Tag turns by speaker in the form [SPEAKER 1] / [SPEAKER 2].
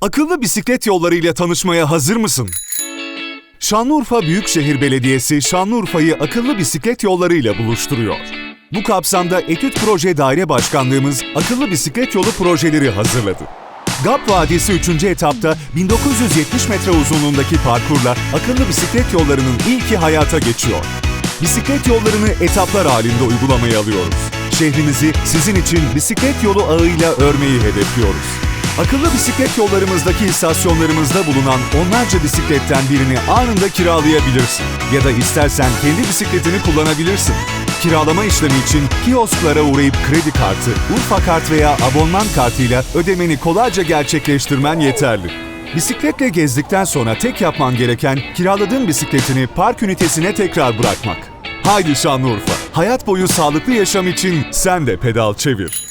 [SPEAKER 1] Akıllı bisiklet yollarıyla tanışmaya hazır mısın? Şanlıurfa Büyükşehir Belediyesi Şanlıurfa'yı akıllı bisiklet yollarıyla buluşturuyor. Bu kapsamda Etüt Proje Daire Başkanlığımız akıllı bisiklet yolu projeleri hazırladı. GAP Vadisi 3. etapta 1970 metre uzunluğundaki parkurla akıllı bisiklet yollarının ilki hayata geçiyor. Bisiklet yollarını etaplar halinde uygulamaya alıyoruz. Şehrimizi sizin için bisiklet yolu ağıyla örmeyi hedefliyoruz. Akıllı bisiklet yollarımızdaki istasyonlarımızda bulunan onlarca bisikletten birini anında kiralayabilirsin. Ya da istersen kendi bisikletini kullanabilirsin. Kiralama işlemi için kiosklara uğrayıp kredi kartı, Urfa kart veya abonman kartıyla ödemeni kolayca gerçekleştirmen yeterli. Bisikletle gezdikten sonra tek yapman gereken kiraladığın bisikletini park ünitesine tekrar bırakmak. Haydi Şanlıurfa, hayat boyu sağlıklı yaşam için sen de pedal çevir.